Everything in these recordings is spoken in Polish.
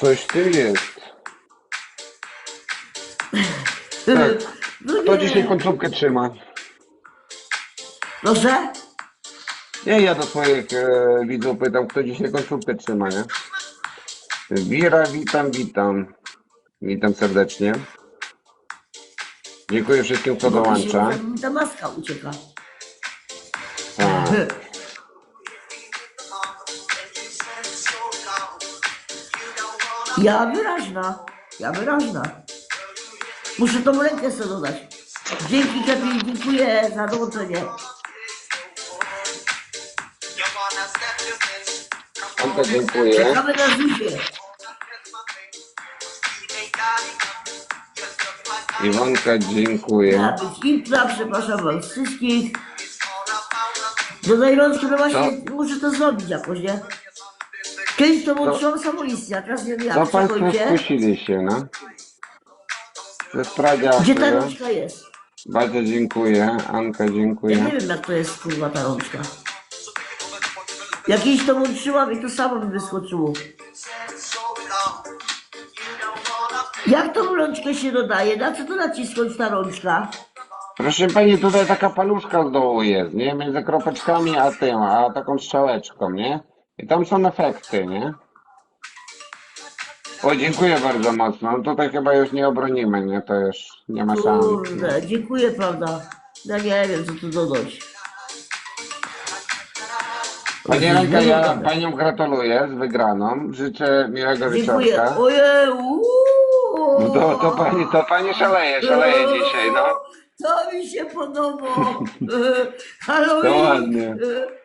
Coś ty jest. Tak. No Kto nie. dzisiaj końcówkę trzyma? Proszę? Nie, ja do swoich e, widzów pytam, kto dzisiaj końcówkę trzyma, nie? Wira, witam, witam. Witam serdecznie. Dziękuję wszystkim, kto dołącza. Mi ta maska ucieka. Tak. Ja wyraźna. Ja wyraźna. Muszę tą rękę sobie dodać. Dzięki Kapi, dziękuję za dołączenie. Anka, dziękuję. Czekamy na Zuzię. Iwonka, dziękuję. Impra, przepraszam was wszystkich. Dodaj rączki, no właśnie muszę to zrobić jakoś, nie? Kiedyś to włączyłam samoistnie, a teraz nie wiem Co jak. Państwo Czekajcie. skusili się, no? Ze. Gdzie ta rączka jest? Bardzo dziękuję. Anka, Ja dziękuję. nie wiem jak to jest kurwa ta rączka. Jakieś to włączyłam i to samo mi wyskoczyło. Jak tą rączkę się dodaje? Na co to nacisnąć ta rączka? Proszę Pani, tutaj taka paluszka z dołu jest, nie? Między kropeczkami a tym, a taką strzałeczką, nie? I tam są efekty, nie? O, dziękuję bardzo mocno. No Tutaj chyba już nie obronimy, nie? To już nie ma szans. Kurde, dziękuję, prawda? Ja nie wiem co tu dodać. Pani Ranka, ja Panią gratuluję z wygraną. Życzę miłego Dziękuję. wieczorka. Ojej, No to, to Pani, to Pani szaleje, szaleje dzisiaj, no. To mi się podoba. E, To Halloween. ładnie. E,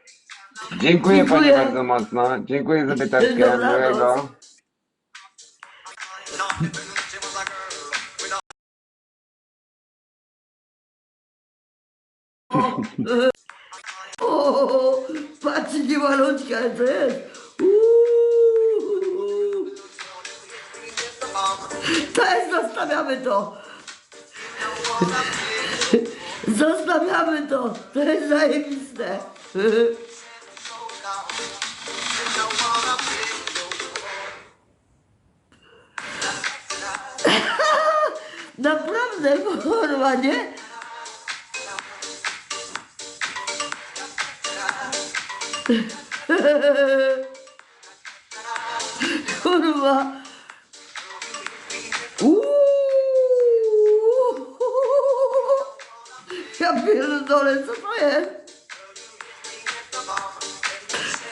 Dziękuję Pani Dziękuję. bardzo mocno. Dziękuję za wyteczkę. Dobranoc. Miłego. O, patrzcie, nie malutkie, ale to jest. Uuu. To jest, zostawiamy to. Zostawiamy to. To jest zajebiste. Naprawdę, kurwa, nie? Kurwa. Uuu. Ja pierdolę, co to jest?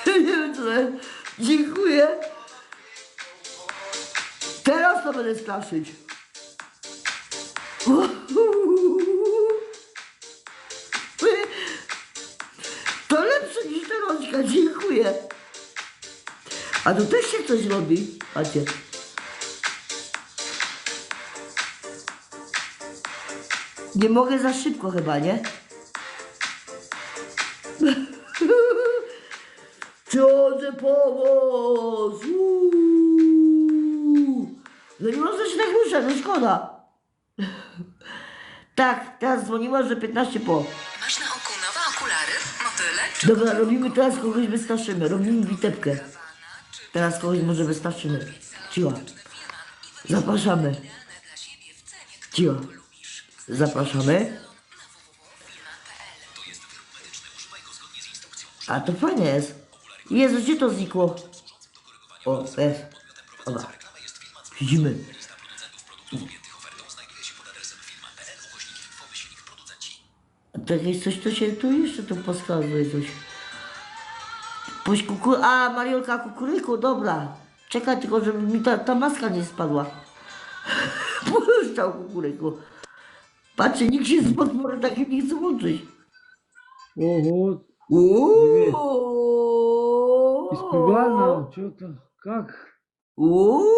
Nie wiem, co to jest. Dziękuję. Teraz to będę straszyć. A tu też się coś robi, macie. Nie mogę za szybko chyba, nie? Ciągle pomoc! Uuu. No nie można się tak ruszać, no szkoda. Tak, teraz dzwoniła, że 15 po. Masz na oku nowe okulary, motyle czy Dobra, robimy teraz kogoś wystraszymy. Robimy bitewkę. Teraz kogoś może wystraszymy. Cicho. Zapraszamy. Cicho. Zapraszamy. A to fajnie jest. Jezu, gdzie to znikło? O, jest. Dobra. Siedzimy. A to jakieś coś, to się tu jeszcze tu poskazuje coś. Puść kuku... A, Mariolka kukuryku, dobra. Czekaj tylko, żeby mi ta, ta maska nie spadła. Puszczał kukuryku. Patrzcie, nikt się z podporu takim nie chce łączyć. Ого, Uuuu. испугально, что-то, как? Uuuu.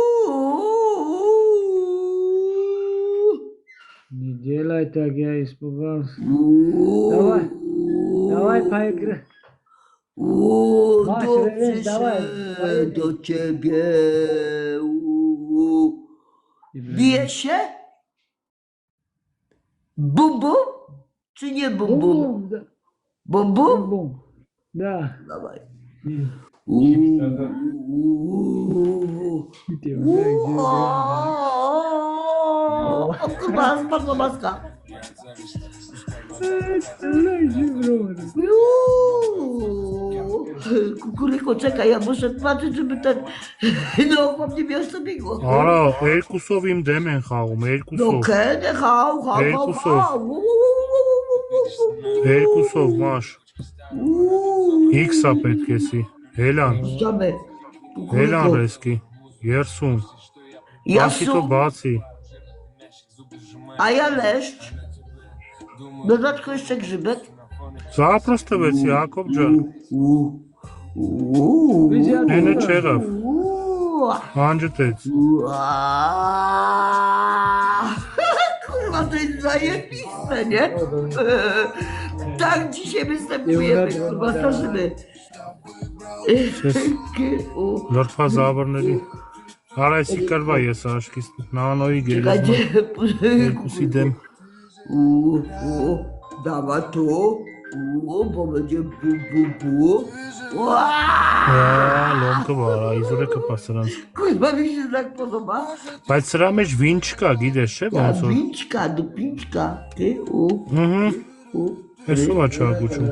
Не делай так, я испугался. Uuuu. Давай, давай поиграем. U, do ciebie. U, bije się? Bum bum? Czy nie bum bum? Bum, Bum bum? Da. Dawaj. Nie, U, u, nie. Կուկուրի կոչեք այա մշտվածություն մտան նողոպտի միոստմիկո Արա երկուսով իմ դեմ են խաղում երկուսով Դոք են խաղ խաղ երկուսով Երկուսով մաշ X-ա պետք էսի Հելան Ճաբե Հելան ռեսկի 30 Բացի բացի Այա լեշտ W dodatku jeszcze grzybek. Zaprostować Jakub Can. Uuu. Nene Czeraf. Hancı tec. Kurwa, to jest zajebiste, nie? E, tak dzisiaj występujemy, kurwa, starzymy. Lorfa zawarnęli. Ale jest i karwa jest, aż kist. No, no i gdzie. o o Davato, o Bomba de Bubu. Uau! É, nunca mais, olha que passaram. Coisa mais 20 da que passou mais. Mas será mais 20 k Gui, deixa eu ver. 20 k do 20 k Que o. Uhum. É só lá, Thiago Tchum.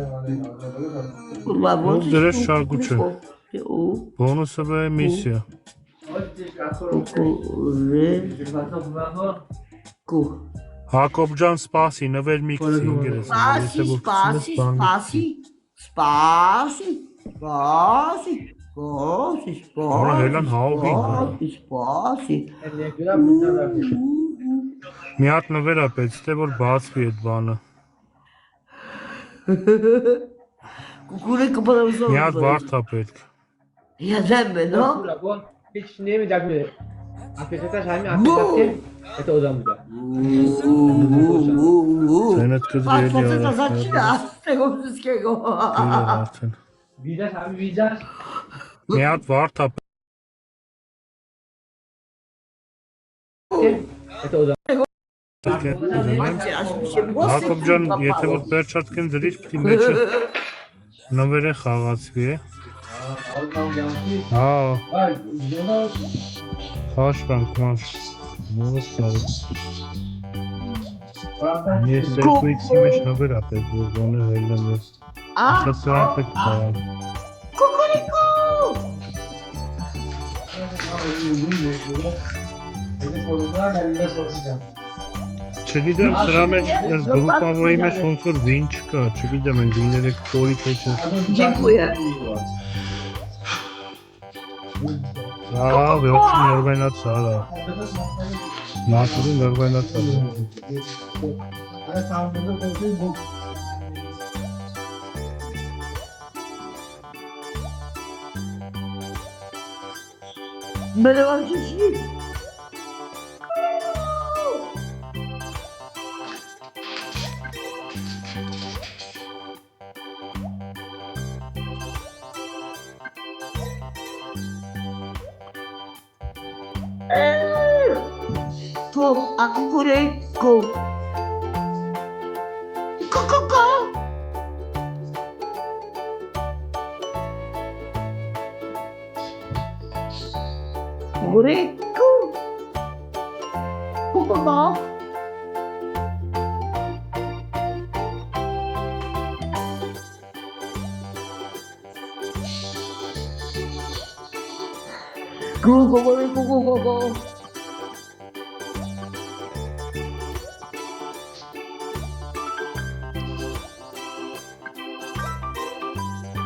Vamos deixar, Thiago Tchum. Vamos saber a emissão. Pode deixar, Thiago Tchum. Vamos ver. Vamos ver. Հակոբ ջան, սպասի, նվեր մի քիչ ինգերես։ Սպասի, սպասի, սպասի, սպասի, սպասի։ Սպասի, սպասի։ Որա հելան հաուղին։ Սպասի։ Մի հատ նվեր է պետք, թե որ բացվի այդ բանը։ Կուրը կբարավզով։ Մի հատ վարդ է պետք։ Я знаю, но... Печнее, так мне. Afiyet olsun Şahin afiyet olsun. Это odam bu da. Senet kız geliyor. Faceta zaczyna z tego wszystkiego. Widać, Abi widać. Nihat var tap. Это odam. Macie, aż mi się głosy Hakopcan kurwa yeter palą. otlar çatken zeliş pindeçi. Nabere havas diye. Aa, Bak, Jonas Chodź Frank, masz mnóstwo. Nie jesteś mieć nowy ratek, bo on wygląda jest. A? To co ratek tak. Kukuriku! Czyli ten ramek z grupą i sponsor Winczka, czyli Demendinerek, który to jest... Dziękuję. Ja, wir hoffen, wir werden das zahlen. Nachdem, wir werden das zahlen. Merhaba çocuklar. A kukuryku. Kukuko.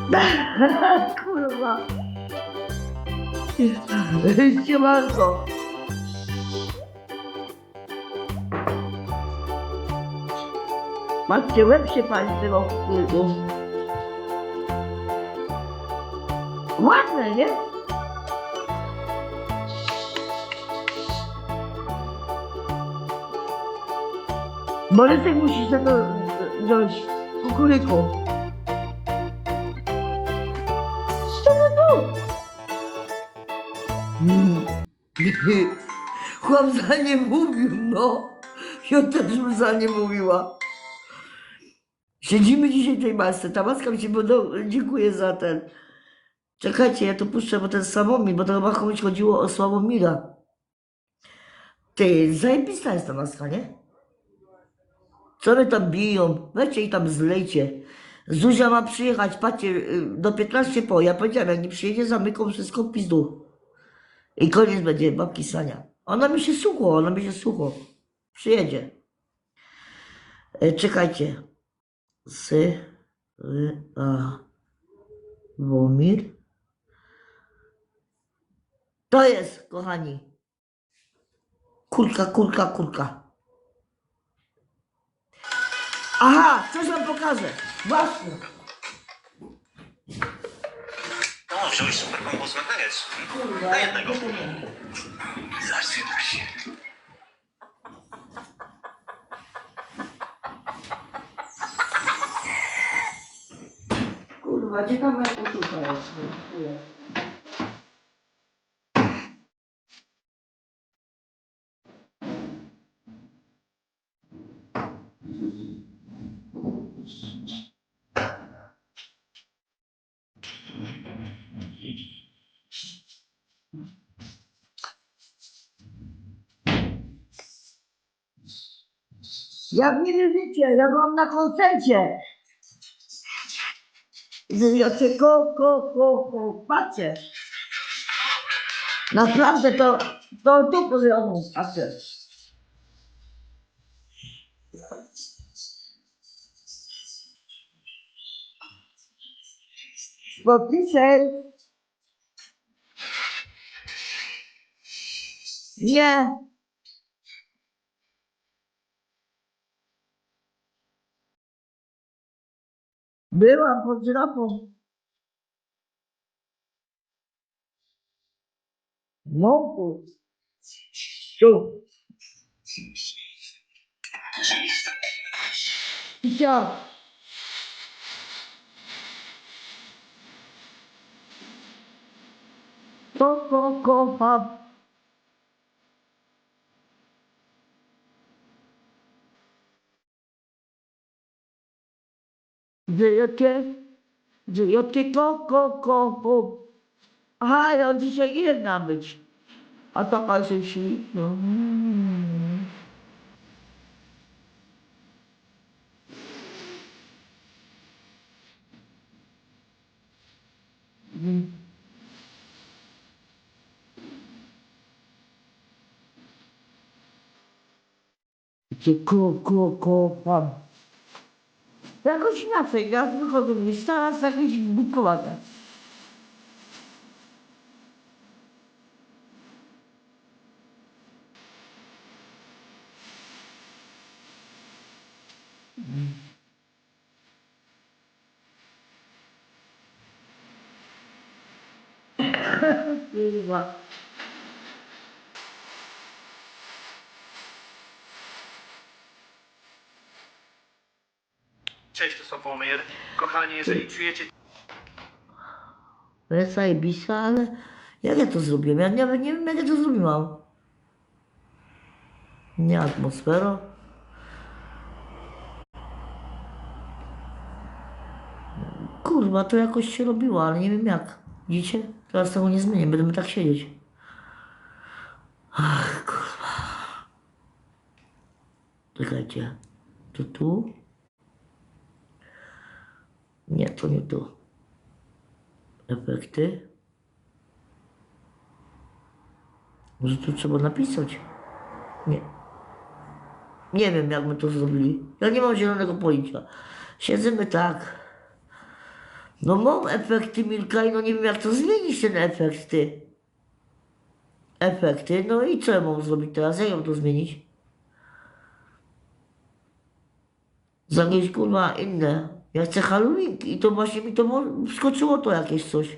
Kurwa. Siemanko. Macie łeb się pali z tego kukurydzu. Ładne, nie? Borysek musisz za to wziąć kukuryku. Chłop za nie mówił, no. Ja też bym za nie mówiła. Siedzimy dzisiaj w tej masce. Ta maska mi się podoba. Dziękuję za ten. Czekajcie, ja tu puszczę, bo ten Sławomir, bo to chyba komuś chodziło o Sławomira. Ty, zajebista jest ta maska, nie? Co one tam biją? Weźcie i tam zlejcie. Zuzia ma przyjechać, patrzcie, y, do 15 po. Ja powiedziałem, jak nie przyjedzie, zamykam wszystko w pizdu. I koniec będzie babki Sania. Ona mi się słuchło, ona mi się słuchło. Przyjedzie. E, czekajcie. Sy, a, Womir. To jest, kochani. Kurka, kurka, kurka. Aha, coś wam pokażę. Właśnie. No, wziąłeś super kombos McNuggets. Na jednego. Zasypa się. Kurwa, ciekawa koszulka jest. Dziękuję. Jak nie wierzycie, ja byłam na koncercie. Zresztą ko, ko, ko, ko, patrzcie. Naprawdę to, to tu poziomu, patrzcie. Podpiszę. Nie. Byłam pod żyrafą. Moku. Tu. Ja. To, ko, kocham. Żyjecie? Żyjecie ko, ko, ko, ko. Aha, ja dzisiaj jedna być. A taka się śliczna. Mm. Mm. Cię ko, ko. Jakoś inaczej, ja wychodzę mi teraz jakieś bukowane. Kurwa. Cześć, to Sławomir. Kochani, jeżeli czujecie To jest zajebista, ale jak ja to zrobiłem? Ja nawet nie wiem, jak ja to zrobiłam. Nie atmosfera. Kurwa, to jakoś się robiło, ale nie wiem jak. Widzicie? Teraz tego nie zmienię, będziemy tak siedzieć. Ach, kurwa. Czekajcie. To tu? Nie, to nie tu. Efekty. Może tu trzeba napisać? Nie. Nie wiem, jak my to zrobili. Ja nie mam zielonego pojęcia. Siedzimy tak. No mam efekty Milka i no nie wiem, jak to zmienić ten efekt, ty. Efekty, no i co ja mam zrobić teraz? Jak ja mam to zmienić? Zanieść kurwa inne. Ja chcę Halloween i to właśnie mi to wskoczyło to jakieś coś.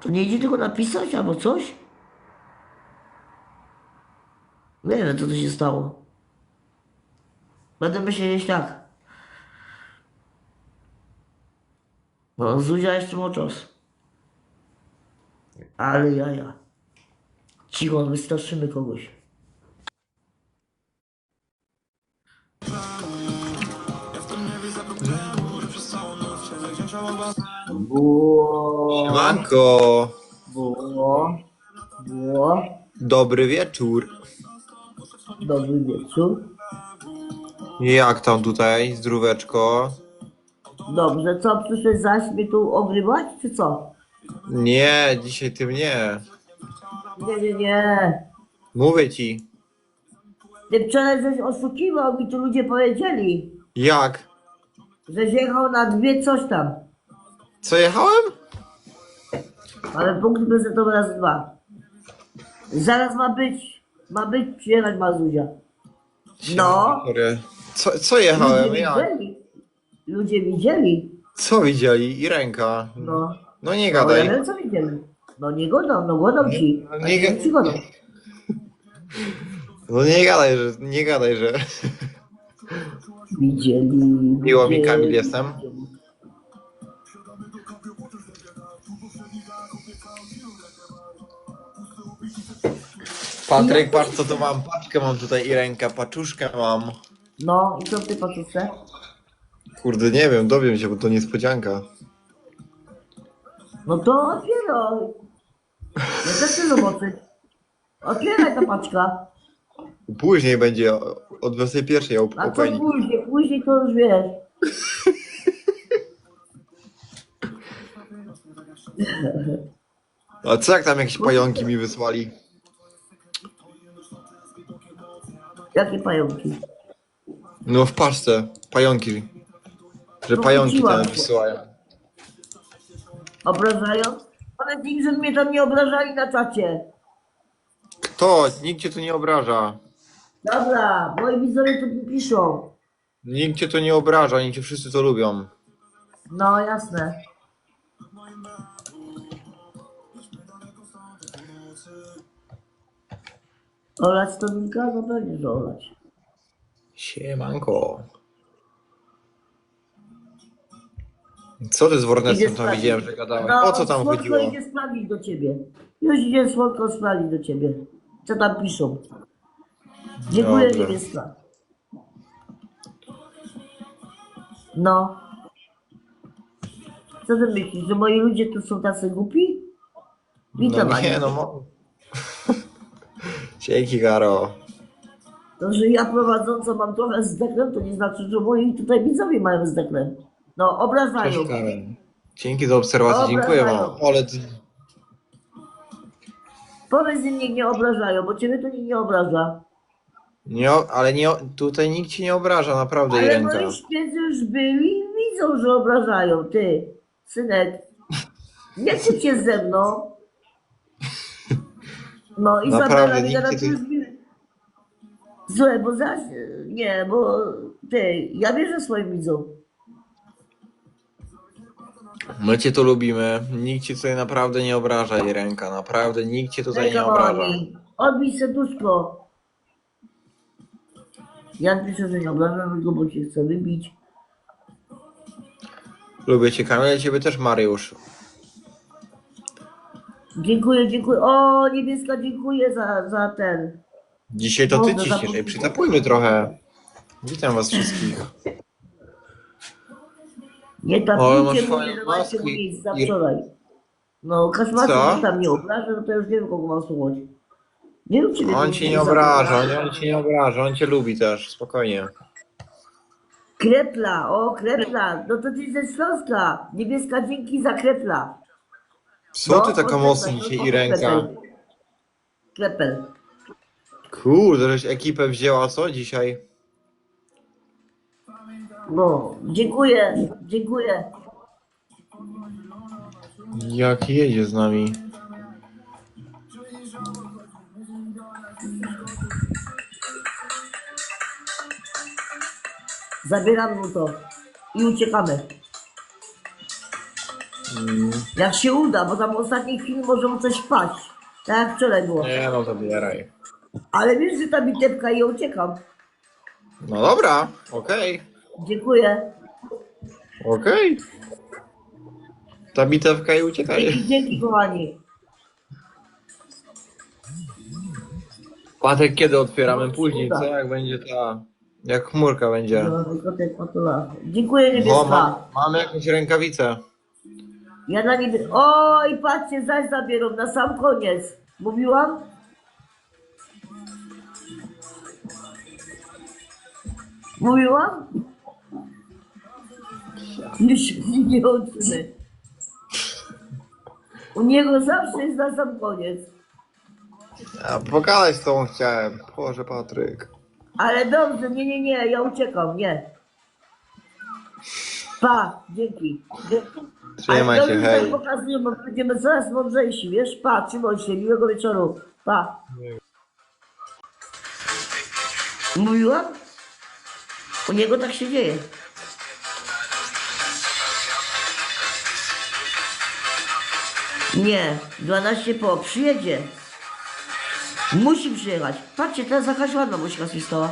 To nie idzie tylko napisać albo coś? Nie wiem co tu się stało. Będę myśleć tak. No Zuzia jeszcze ma czas. Ale jaja. Cicho, wystraszymy kogoś. Było, Manko, było, było. dobry wieczór. Dobry wieczór. Jak tam tutaj, zdróweczko? Dobrze, co, przyszedłeś zaś mnie tu ogrywać, czy co? Nie, dzisiaj ty mnie. Nie, nie, nie. Mówię ci. Ty wczoraj żeś oszukiwał, mi tu ludzie powiedzieli, Jak? żeś jechał na dwie coś tam. Co jechałem? Ale punkt prezentowy raz dwa. Zaraz ma być, ma być przyjechać Mazuzia. No. Sorry. Co, co jechałem? Ludzie Ja. widzieli. Ludzie widzieli. Co widzieli? I ręka. No. No nie No ja gadaj. wiem co widzieli. No nie godą, no godą ci. No nie ga- ci godą. No nie gadaj, że nie gadaj, że. Widzieli. Miło mi widzieli, Kamil jestem. Patryk, patrz co tu mam. Paczkę mam tutaj i rękę, paczuszkę mam. No i co ty poczucie? Kurde, nie wiem, dowiem się, bo to niespodzianka. No to otwieraj. Ja też chcę zobaczyć. Otwieraj ta paczka. Później będzie o o 21 o, A co później? Później to już wiesz. A co jak tam jakieś pająki mi wysłali? Jakie pająki? No w paczce, pająki. Że No, pająki tam to. wysyłają. Obrażają? Ale że mnie tam nie obrażali na czacie. Kto? Nikt cię tu nie obraża. Dobra, moi widzowie tu mi piszą. Nikt cię tu nie obraża, oni cię wszyscy to lubią. No jasne. Olać to Milka? No pewnie, że olać. Siemanko. Co ty z Wornesem tam widziałem, że gadałeś? No, O co tam słodko chodziło? idzie sprawdzić do ciebie. Już idzie słodko sprawdzić do ciebie. Co tam piszą? Dziękuję, Dobrze. niebieska. No. Co ty myślisz, że moi ludzie tu są tacy głupi? Witam, No nie, Ania. no mo... Dzięki, Garo. To, że ja prowadząco mam trochę zdeklem, to nie znaczy, że moi tutaj widzowie mają zdeklem. No, obrażają. Cześć, Karen. Dzięki za obserwację, dziękuję wam. dają. Ale ty... Powiedz im, niech nie obrażają, bo ciebie to nikt nie obraża. Nie, o- ale nie, o- tutaj nikt ci nie obraża, naprawdę, Ale Irenka. moi szpiecy już byli i widzą, że obrażają. Ty, synek, nie kłóć się ze mną. No, Izabela Naprawdę, mi nikt już... Słuchaj, bo zaś... Nie, bo ty, ja wierzę swoim widzom. My cię tu lubimy, nikt cię tutaj naprawdę nie obraża, Irenka, naprawdę nikt cię tutaj nie obraża. Ani. Odbij serduszko. Jan pisze, że nie obrażam go, bo cię chce wybić. Lubię cię, Kamil, ciebie też, Mariusz. Dziękuję, dziękuję. O, niebieska, dziękuję za, za ten. Dzisiaj to ty Boże, ciśniesz, ej, zapomniałem. przytapujmy trochę. Witam was wszystkich. Nie tapujcie mnie, fajne maski. miejsc za I- wczoraj. No, kaszmaty Co? mnie tam nie obraża, no to już nie wiem, kogo mam słuchać. Nie wiem, czy On cię nie obraża, on, on cię nie obraża, on cię lubi też, spokojnie. Krepla, o, krepla. No to ty ze Śląska. Niebieska, dzięki za krepla. Co No, ty taka poczekaj, mocna no dzisiaj, to Irenka? krepel. Krepel. Kurde, żeś ekipę wzięła, co dzisiaj? No, dziękuję, dziękuję. Jak jedzie z nami? Zabieram mu to i uciekamy. Jak się uda, bo tam w ostatniej chwili może mu coś wpaść. Tak jak wczoraj było. nie no, zabieraj. Ale wiesz, że ta bitewka i ja uciekam. No dobra, okej, Dziękuję. okej. Ta bitewka i uciekaj. Dzięki, dzięki kochani. Patek, kiedy otwieramy? Później, Cuda. co? Jak będzie ta... Jak chmurka będzie. No. Dziękuję O, niebieska. mam, mamy jakąś rękawicę. Ja na niby... Oj, patrzcie, zaś zabierą na sam koniec. Mówiłam? Mówiłam? Nie się nie oczymy. U niego zawsze jest na sam koniec. A pogadać z tobą chciałem. Boże, Patryk. Ale dobrze, nie, nie, nie, ja uciekam, nie. Pa, dzięki. Trzymaj Ale się, dobrze, hej. że pokazuję, bo będziemy coraz mądrzejsi, wiesz? Pa, trzymaj się, miłego wieczoru. Pa. Mówiłam? U niego tak się dzieje. Nie, 12 po, przyjedzie. Musi przyjechać. Patrzcie, teraz jakaś ładna muśka się stała.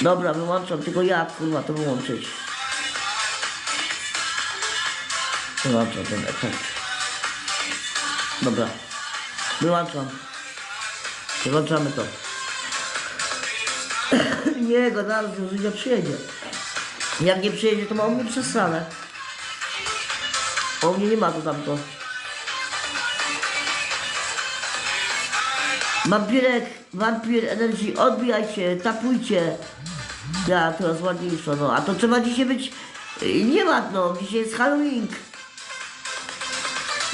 Dobra, wyłączam, tylko ja kurwa to wyłączyć. Wyłączam ten efekt. Dobra. Wyłączam. Wyłączamy to. nie, go zaraz już nie przyjedzie. Jak nie przyjedzie, to ma mnie przesrane. U mnie nie ma tu tamto. Wampirek, wampir energii, odbijajcie, tapujcie. Ja, teraz ładniejsza, no. A to trzeba dzisiaj być... y, Nie no. Dzisiaj jest Halloween.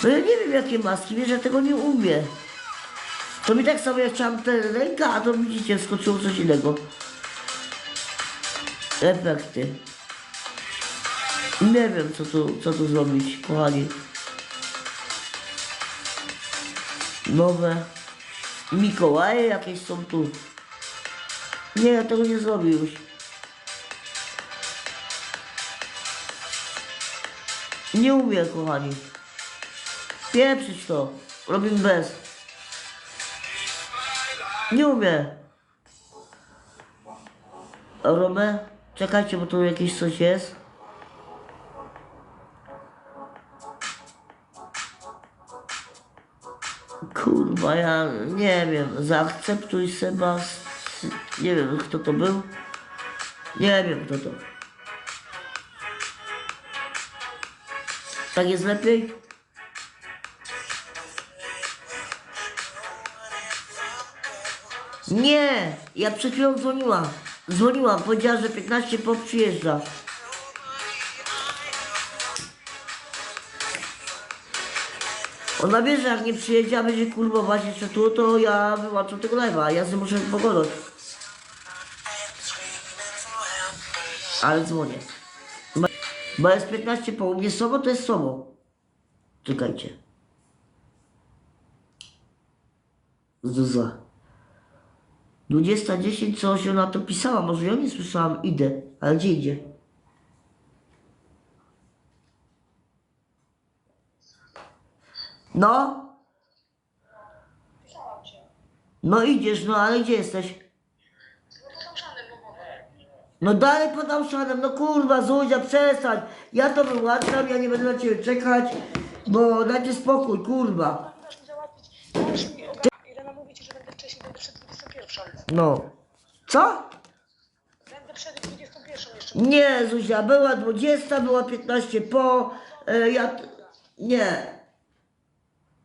No ja nie wiem, jakie maski, wiesz, ja tego nie umiem. To mi tak samo, ja chciałam tę rękę, a to widzicie, skoczyło coś innego. Efekty. Nie wiem, co tu, co tu zrobić, kochani. Nowe. Mikołaje jakieś są tu. Nie, ja tego nie zrobię już. Nie umiem, kochani. Pieprzyć to. Robimy bez. Nie umiem. Romę? Czekajcie, bo tu jakieś coś jest. Kurwa, ja nie wiem. Zaakceptuj Sebas. Nie wiem, kto to był. Nie wiem, kto to. Tak jest lepiej? Nie! Ja przed chwilą dzwoniłam. Dzwoniłam, powiedziała, że 15 po przyjeżdża. Ona wie, że jak nie przyjedzie, a będzie kurwować jeszcze tu, to ja wyłączam tego live'a, ja z nim muszę pogadać. Ale dzwonię. Bo- Bo jest 15 po mnie sobą, to jest sobą. Czekajcie. Zuza. 20.10, coś ona to pisała, może ja nie słyszałam, idę, ale gdzie idzie? No? No idziesz, no ale gdzie jesteś? No dalej pod Australem, no kurwa Zuzia, przestań. Ja to wyłączam, ja nie będę na ciebie czekać, bo dajcie spokój, kurwa. Dasz mi załatwić. Dasz mi od... Irena mówi ci, że będę wcześniej, będę przed 21. No. Co? Będę przed 21 jeszcze. Nie, Zuzia, była 20, była 15 po, e, ja, nie.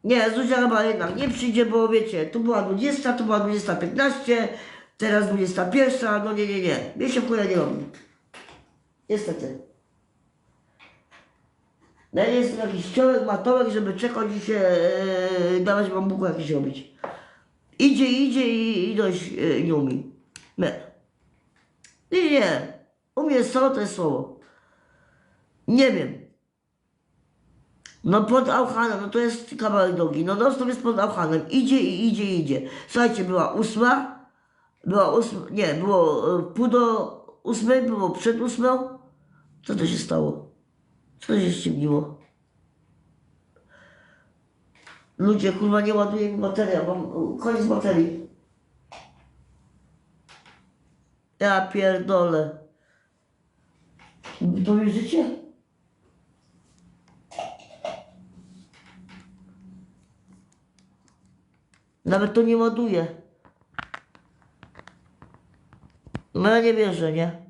Nie, Zuzia chyba jednak nie przyjdzie, bo wiecie, tu była 20, tu była 20, 15, teraz 21, no nie, nie, nie. Mnie się w nie robi. Niestety. No jestem jakiś ciołek, matołek, żeby czekać i się e, dawać wam Bóg jakiś robić. Idzie, idzie i, i dość e, nie umie. Nie. Nie, nie. U mnie słowo to jest słowo. Nie wiem. No pod Auchanem, no to jest kawałek drogi. No dostęp jest pod Auchanem. Idzie i idzie i idzie. Słuchajcie, była ósma. Była ósma, nie, było e, pół do ósmej, było przed ósmą. Co to się stało? Co to się ściemniło? Ludzie, kurwa, nie ładuje mi bateria, mam koniec baterii. Ja pierdolę. To wierzycie? Nawet to nie ładuje. No ja nie wierzę, nie?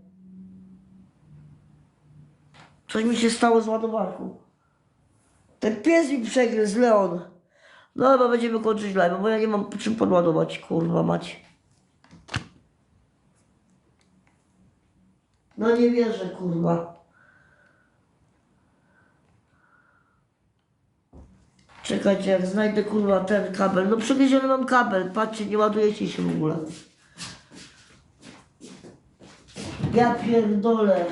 Coś mi się stało z ładowarką. Ten pies mi przegryzł, Leon. No chyba będziemy kończyć live, bo ja nie mam czym podładować, kurwa mać. No nie wierzę, kurwa. Czekajcie, jak znajdę kurwa ten kabel. No przegryziony mam kabel, patrzcie, nie ładujecie się w ogóle. Ja pierdolę.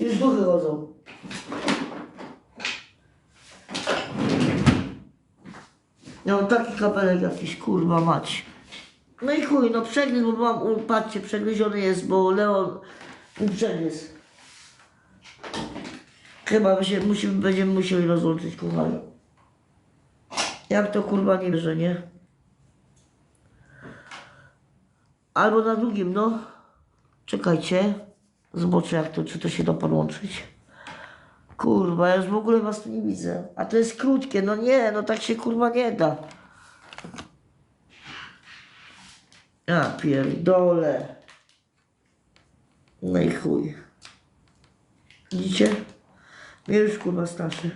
Już duchy chodzą. No taki kabelek jakiś, kurwa mać. No i chuj, no przegryz, bo mam, patrzcie, przegryziony jest, bo Leon mi przegryzł. Chyba się musimy, będziemy musieli rozłączyć, kochani. Jak to kurwa nie wierzę, nie? Albo na drugim, no. Czekajcie. Zobaczę jak to, czy to się da podłączyć. Kurwa, ja już w ogóle was tu nie widzę. A to jest krótkie, no nie, no tak się kurwa nie da. Ja pierdolę. No i chuj. Widzicie? Mnie już kurwa straszy.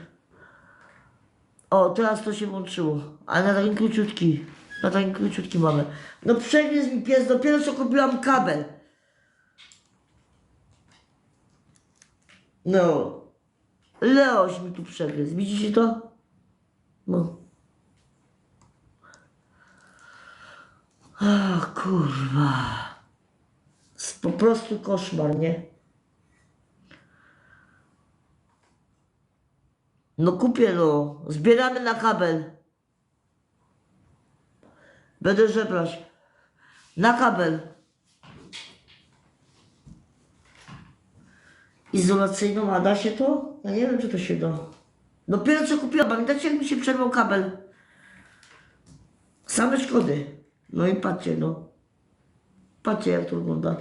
O, teraz to się włączyło. Ale na takim króciutki. Na takim króciutki mamy. No przegryzł mi pies, dopiero co kupiłam kabel. No. Leoś mi tu przegryzł. Widzicie to? No. Ach, kurwa. Jest po prostu koszmar, nie? No kupię no. Zbieramy na kabel. Będę żebrać. Na kabel. Izolacyjną, a da się to? Ja nie wiem, czy to się da. Dopiero co kupiłam, pamiętacie jak mi się przerwał kabel? Same szkody. No i patrzcie, no. Patrzcie jak to wygląda.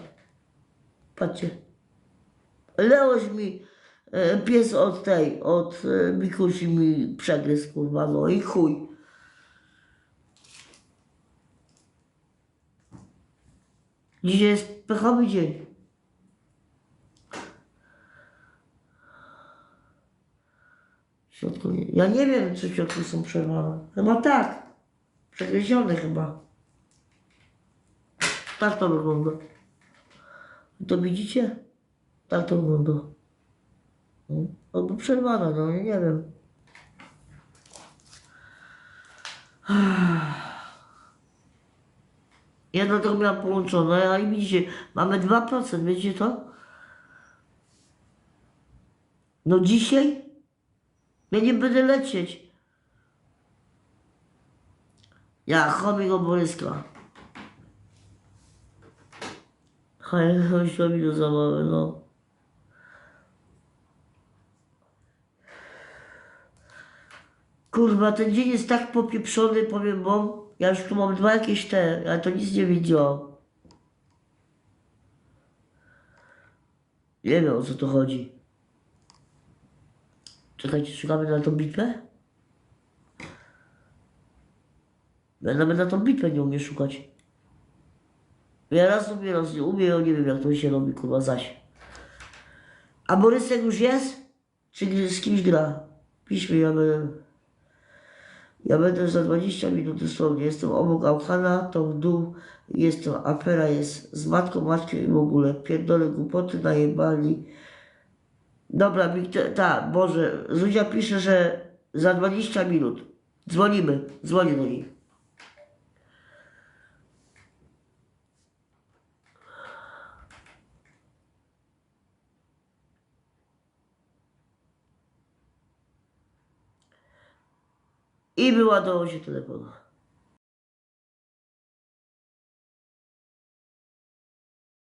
Patrzcie. Leoś mi e, pies od tej, od e, Mikusi mi przegryzł, kurwa, no i chuj. Dzisiaj jest pechowy dzień. W środku. Ja nie wiem, czy w środku są przerwane. Chyba tak. Przegryzione chyba. Tak to wygląda. To widzicie? Tak to wygląda. No, Albo przerwane, no nie, wiem. Ja dlatego miałam połączone, a i widzicie, mamy 2%, wiecie to? No dzisiaj ja nie będę lecieć. Ja, chomik oboryska. Chodź mi do zabawy, no. Kurwa, ten dzień jest tak popieprzony, powiem wam. Ja już tu mam dwa jakieś te, ale to nic nie widziałam. Nie wiem o co to chodzi. Czekajcie, szukamy na tą bitwę? Ja nawet na tą bitwę nie umiem szukać. Ja raz umiem, raz nie umiem, nie wiem jak to się robi, kurwa, zaś. A Borysek już jest? Czy z kimś gra? Piszmy, ja będę... Ja będę za 20 minut dosłownie. Jestem obok Auchana, to w dół. Jestem, Apera jest z matką, matką i w ogóle. Pierdolę głupoty najebali. Dobra, Wiktor, tak, Boże, Zuzia pisze, że za 20 minut. Dzwonimy, dzwonię do niej. I wyładował się telefon.